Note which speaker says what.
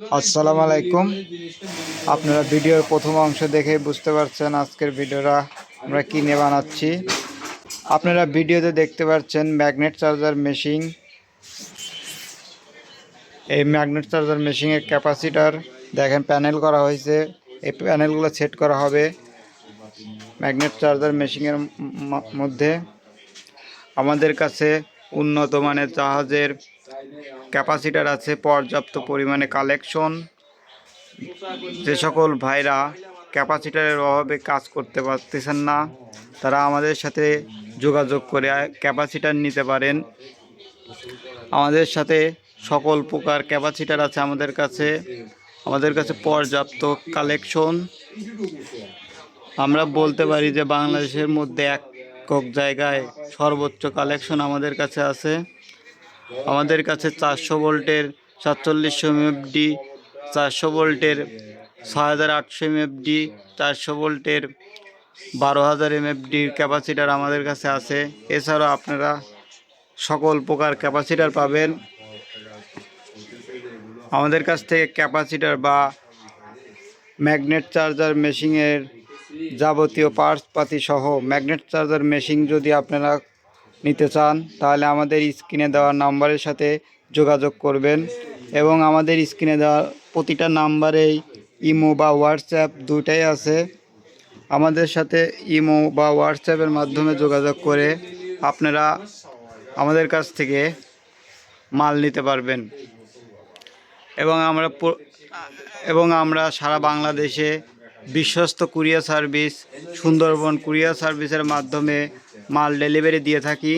Speaker 1: আসসালামু আলাইকুম। আপনারা ভিডিওর প্রথম অংশ দেখে বুঝতে পারছেন আজকের ভিডিওটা আমরা কিনে বানাচ্ছি। আপনারা ভিডিওতে দেখতে পাচ্ছেন ম্যাগনেট চার্জার মেশিন। এই ম্যাগনেট চার্জার মেশিনের ক্যাপাসিটার দেখেন প্যানেল করা হয়েছে। এই প্যানেলগুলো সেট করা হবে ম্যাগনেট চার্জার মেশিনের মধ্যে। আমাদের কাছে উন্নত মানের জাহাজের ক্যাপাসিটার আছে পর্যাপ্ত পরিমাণে কালেকশন। যে সকল ভাইরা ক্যাপাসিটারের অভাবে কাজ করতে পারতেছেন না, তারা আমাদের সাথে যোগাযোগ করে ক্যাপাসিটার নিতে পারেন। আমাদের সাথে সকল প্রকার ক্যাপাসিটার আছে আমাদের কাছে। আমাদের কাছে পর্যাপ্ত কালেকশন। আমরা বলতে পারি যে বাংলাদেশের মধ্যে একক জায়গায় সর্বোচ্চ কালেকশন আমাদের কাছে আছে। আমাদের কাছে চারশো ভোল্টের সাতচল্লিশশো এমএফডি, চারশো ভোল্টের ছয় হাজার আটশো এমএফডি, চারশো ভোল্টের বারো হাজার এমএফডির ক্যাপাসিটার আমাদের কাছে আছে। এছাড়াও আপনারা সকল প্রকার ক্যাপাসিটার পাবেন। আমাদের কাছ থেকে ক্যাপাসিটার বা ম্যাগনেট চার্জার মেশিনের যাবতীয় পার্টস পাতি সহ ম্যাগনেট চার্জার মেশিন যদি আপনারা নিতে চান, তাহলে আমাদের স্ক্রিনে দেওয়া নাম্বারের সাথে যোগাযোগ করবেন এবং আমাদের স্ক্রিনে দেওয়া প্রতিটা নাম্বারেই ইমো বা হোয়াটসঅ্যাপ দুটাই আছে। আমাদের সাথে ইমো বা হোয়াটসঅ্যাপের মাধ্যমে যোগাযোগ করে আপনারা আমাদের কাছ থেকে মাল নিতে পারবেন। এবং আমরা এবং আমরা সারা বাংলাদেশে বিশ্বস্ত কুরিয়ার সার্ভিস, সুন্দরবন কুরিয়ার সার্ভিসের মাধ্যমে মাল ডেলিভারি দিয়ে থাকি।